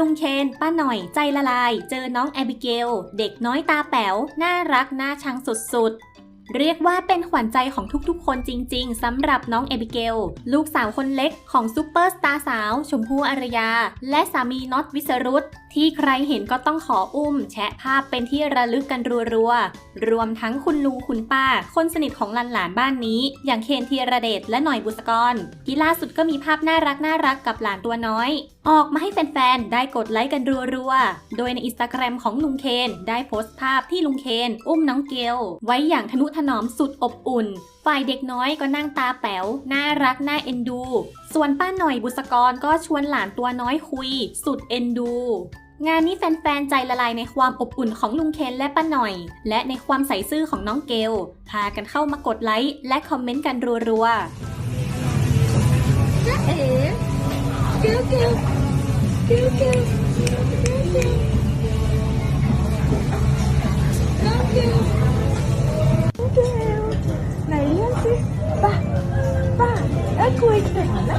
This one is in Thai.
ลุงเคนป้าหน่อยใจละลาย เจอน้องแอบิเกล เด็กน้อยตาแป๋ว น่ารักน่าชังสุดๆ เรียกว่าเป็นขวัญใจของทุกๆ คนจริงๆสำหรับน้องแอบิเกล ลูกสาวคนเล็กของซูเปอร์สตาร์สาว ชมพู่อารยา และสามีน็อตวิสรุตที่ใครเห็นก็ต้องขออุ้ม แชะภาพเป็นที่ระลึกกันรัวๆ รวมทั้งคุณลุงคุณป้า คนสนิทของหลานๆบ้านนี้ อย่างเคนธีระเดชและหน่อยบุษกรที่ล่าสุดก็มีภาพน่ารักน่ารักกับหลานตัวน้อย ออกมาให้แฟนๆ ได้กดไลค์กันรัวๆ โดยในอินสตาแกรมของลุงเคนได้โพสต์ภาพที่ลุงเคนอุ้มน้องเกลไว้อย่างทนุถนอมสุดอบอุ่นฝ่ายเด็กน้อยก็นั่งตาแป๋ว น่ารัก น่าเอ็นดู ส่วนป้าหน่อยบุษกรก็ชวนหลานตัวน้อยคุย สุดเอ็นดู งานนี้แฟนๆ ใจละลายในความอบอุ่นของลุงเคนและป้าหน่อย และในความใส่ซื่อของน้องเกล พากันเข้ามากดไลค์และคอมเมนต์กันรัวๆเอ๋เกลเกลเกลเกลเกลน้องเกลเกลไหนเรียกสิป้าป้าเอ้ยคุยถึงนะ